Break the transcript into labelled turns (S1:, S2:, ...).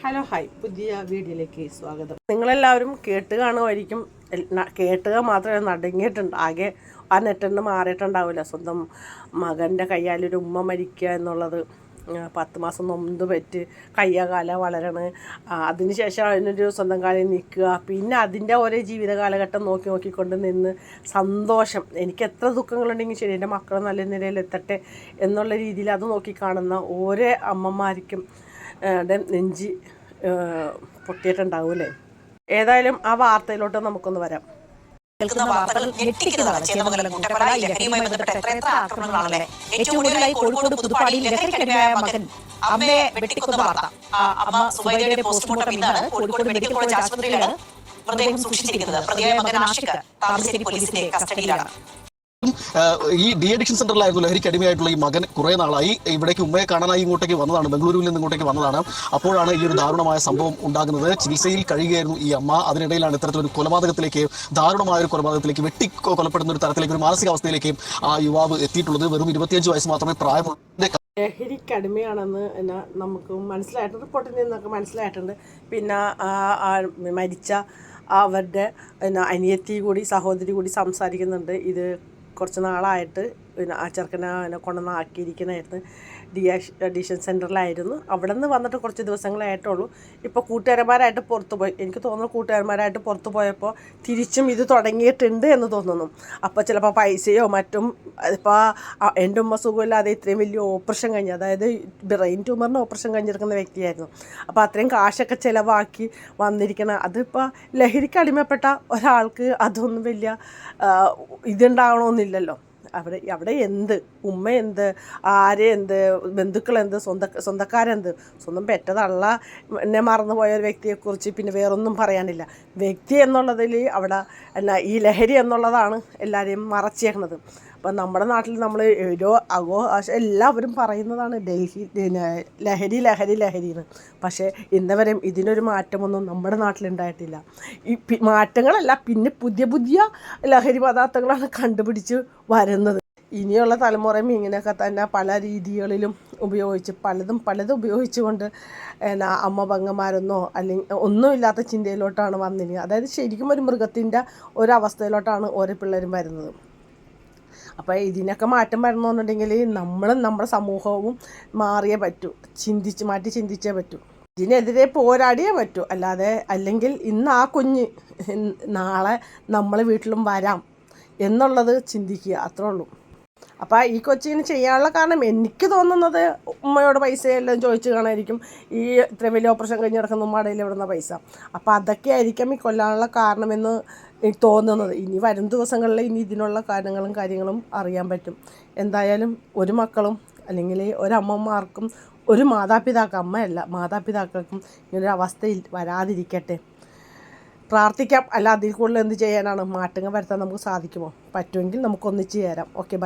S1: Hello hi. പുതിയ വീഡിയോയിലേക്ക് സ്വാഗതം. നിങ്ങളെല്ലാവരും കേട്ട് കാണുമായിരിക്കും. കേട്ടുക മാത്രമേ നടങ്ങിയിട്ടുണ്ട്. ആകെ ആ നെറ്റണ്ട് മാറിയിട്ടുണ്ടാവില്ല. സ്വന്തം മകന്റെ കയ്യാലൊരു ഉമ്മ മരിക്കുക എന്നുള്ളത് പത്ത് മാസം നൊന്ത് പറ്റ് കയ്യ കാല വളരണ അതിനുശേഷം അതിനൊരു സ്വന്തം കാലിൽ നിൽക്കുക. പിന്നെ അതിന്റെ ഓരോ ജീവിത കാലഘട്ടം നോക്കി നോക്കിക്കൊണ്ട് നിന്ന് സന്തോഷം. എനിക്ക് എത്ര ദുഃഖങ്ങളുണ്ടെങ്കിൽ ശരി എന്റെ മക്കൾ നല്ല നിലയിൽ എത്തട്ടെ എന്നുള്ള രീതിയിൽ അത് നോക്കി കാണുന്ന ഓരോ അമ്മമാർക്കും നെഞ്ചി പൊട്ടിയിട്ടുണ്ടാവൂലേ ഏതായാലും ആ വാർത്തയിലോട്ട് നമുക്കൊന്ന് വരാം.
S2: കേൾക്കുന്ന വാർത്തകൾ ഞെട്ടിക്കുന്നതാണ്. ചേന്നമംഗലം കുട്ടപ്പന ലഹരിയുമായി ബന്ധപ്പെട്ട എത്ര എത്ര ആക്രമണങ്ങളാണല്ലേ? ഏറ്റവും കൂടുതലായി കോഴിക്കോട് പുതുപ്പാടിയിൽ ലഹരിക്കടിമയായ മകൻ അമ്മയെ വെട്ടിക്കൊന്ന വാർത്ത. ആ അമ്മ സുബൈദയുടെ പോസ്റ്റ്മോർട്ടം ഇന്നാണ് കോഴിക്കോട് മെഡിക്കൽ കോളേജ് ആശുപത്രിയിലാണ് മൃതദേഹം സൂക്ഷിച്ചിരിക്കുന്നത്. പ്രതിയായ മകൻ ആഷിഖ് താമരശ്ശേരി പോലീസിന്റെ കസ്റ്റഡിയിലാണ്
S3: ഈ ഡി അഡിക്ഷൻ സെന്ററിലായിരുന്നു ലഹരിക്ക് അടിമയായിട്ടുള്ള ഈ മകൻ കുറെ നാളായി. ഇവിടേക്ക് ഉമ്മയെ കാണാനായി ഇങ്ങോട്ടേക്ക് വന്നതാണ്. ബംഗളൂരുവിൽ നിന്ന് ഇങ്ങോട്ടേക്ക് വന്നതാണ്. അപ്പോഴാണ് ഈ ഒരു ദാരുണമായ സംഭവം ഉണ്ടാകുന്നത്. ചികിത്സയിൽ കഴിയുകയായിരുന്നു ഈ അമ്മ. അതിനിടയിലാണ് ഇത്തരത്തിലൊരു കൊലപാതകത്തിലേക്ക് ദാരുണമായ ഒരു കൊലപാതകത്തിലേക്ക് വെട്ടി കൊലപ്പെടുന്ന ഒരു തരത്തിലേക്ക് ഒരു മാനസികാവസ്ഥയിലേക്ക് ആ യുവാവ് എത്തിയിട്ടുള്ളത്. വെറും ഇരുപത്തിയഞ്ച് വയസ്സ് മാത്രമേ പ്രായമുള്ള
S1: ലഹരിക്ക് അടിമയാണെന്ന് എന്നാ നമുക്ക് മനസ്സിലായിട്ടുണ്ട്. റിപ്പോർട്ടിൽ നിന്നൊക്കെ മനസ്സിലായിട്ടുണ്ട്. പിന്നെ മരിച്ച അവരുടെ പിന്നെ അനിയത്തി കൂടി സഹോദരി കൂടി സംസാരിക്കുന്നുണ്ട്. ഇത് കുറച്ച് നാളായിട്ട് പിന്നെ ആ ചെറുക്കനെ പിന്നെ കൊണ്ടുവന്ന് ആക്കിയിരിക്കണായിരുന്നു. ഡിയാഷ് അഡീഷൻ സെന്ററിലായിരുന്നു. അവിടെ നിന്ന് വന്നിട്ട് കുറച്ച് ദിവസങ്ങളായിട്ടുള്ളൂ. ഇപ്പോൾ കൂട്ടുകാരന്മാരായിട്ട് പുറത്ത് പോയി. എനിക്ക് തോന്നുന്നു കൂട്ടുകാരന്മാരായിട്ട് പുറത്ത് പോയപ്പോൾ തിരിച്ചും ഇത് തുടങ്ങിയിട്ടുണ്ട് എന്ന് തോന്നുന്നു. അപ്പോൾ ചിലപ്പോൾ പൈസയോ മറ്റും ഇപ്പോൾ എന്റെ ഉമ്മ സുഖമില്ലാതെ ഇത്രയും വലിയ ഓപ്പറേഷൻ കഴിഞ്ഞു അതായത് ബ്രെയിൻ ട്യൂമറിന് ഓപ്പറേഷൻ കഴിഞ്ഞിരിക്കുന്ന വ്യക്തിയായിരുന്നു. അപ്പോൾ അത്രയും കാശൊക്കെ ചിലവാക്കി വന്നിരിക്കണം അതിപ്പോൾ ലഹരിക്ക് അടിമപ്പെട്ട ഒരാൾക്ക് അതൊന്നും വലിയ ഇതുണ്ടാവണമെന്നില്ലല്ലോ. അവിടെ അവിടെ എന്ത്? ഉമ്മ എന്ത്? ആര് എന്ത്? ബന്ധുക്കൾ എന്ത് സ്വന്ത സ്വന്തക്കാരെന്ത്? സ്വന്തം പെറ്റതള്ള എന്നെ മറന്നുപോയ ഒരു വ്യക്തിയെക്കുറിച്ച് പിന്നെ വേറൊന്നും പറയാനില്ല. വ്യക്തി എന്നുള്ളതിൽ അവിടെ എന്നാ ഈ ലഹരി എന്നുള്ളതാണ് എല്ലാവരെയും മറച്ചേക്കണത്. അപ്പം നമ്മുടെ നാട്ടിൽ നമ്മൾ ഓരോ ആശ എല്ലാവരും പറയുന്നതാണ് ഡൽഹി ലഹരി ലഹരി ലഹരി എന്ന്. പക്ഷേ ഇന്നവരെയും ഇതിനൊരു മാറ്റമൊന്നും നമ്മുടെ നാട്ടിലുണ്ടായിട്ടില്ല. ഈ മാറ്റങ്ങളല്ല പിന്നെ പുതിയ പുതിയ ലഹരി പദാർത്ഥങ്ങളാണ് കണ്ടുപിടിച്ച് വരുന്നത്. ഇനിയുള്ള തലമുറയും ഇങ്ങനെയൊക്കെ തന്നെ പല രീതികളിലും ഉപയോഗിച്ച് പലതും പലതും ഉപയോഗിച്ചുകൊണ്ട് എന്നാ അമ്മ പങ്ങന്മാരെന്നോ അല്ലെങ്കിൽ ഒന്നുമില്ലാത്ത ചിന്തയിലോട്ടാണ് വന്നിരിക്കുന്നത്. അതായത് ശരിക്കും ഒരു മൃഗത്തിന്റെ ഒരവസ്ഥയിലോട്ടാണ് ഓരോ പിള്ളേരും വരുന്നത്. അപ്പോൾ ഇതിനൊക്കെ മാറ്റം വരണമെന്നുണ്ടെങ്കിൽ നമ്മളും നമ്മുടെ സമൂഹവും മാറിയേ പറ്റൂ. ചിന്തിച്ച് മാറ്റി ചിന്തിച്ചേ പറ്റൂ. ഇതിനെതിരെ പോരാടിയേ പറ്റൂ. അല്ലാതെ അല്ലെങ്കിൽ ഇന്ന് ആ കുഞ്ഞ് നാളെ നമ്മളെ വീട്ടിലും വരാം എന്നുള്ളത് ചിന്തിക്കുക. അത്രേ ഉള്ളൂ. അപ്പോൾ ഈ കൊച്ചിന് ചെയ്യാനുള്ള കാരണം എനിക്ക് തോന്നുന്നത് ഉമ്മയോട് പൈസ എല്ലാം ചോദിച്ചു കാണായിരിക്കും ഈ ഇത്ര വലിയ ഓപ്പറേഷൻ കഴിഞ്ഞ് കിടക്കുന്ന ഉമ്മയുടെ കയ്യിൽ പൈസ? അപ്പോൾ അതൊക്കെ ആയിരിക്കാം ഈ കൊല്ലാനുള്ള കാരണമെന്ന് എനിക്ക് തോന്നുന്നത് ഇനി വരും ദിവസങ്ങളിൽ ഇനി ഇതിനുള്ള കാരണങ്ങളും കാര്യങ്ങളും അറിയാൻ പറ്റും. എന്തായാലും ഒരു മക്കളും അല്ലെങ്കിൽ ഒരമ്മമാർക്കും ഒരു മാതാപിതാക്ക അമ്മയല്ല മാതാപിതാക്കൾക്കും ഇങ്ങനൊരു അവസ്ഥയിൽ വരാതിരിക്കട്ടെ. പ്രാർത്ഥിക്കാം. അല്ല അതിൽ കൂടുതൽ എന്ത് ചെയ്യാനാണ്? മാറ്റങ്ങൾ വരുത്താൻ നമുക്ക് സാധിക്കുമോ? പറ്റുമെങ്കിൽ നമുക്കൊന്നിച്ച് ചേരാം. ഓക്കെ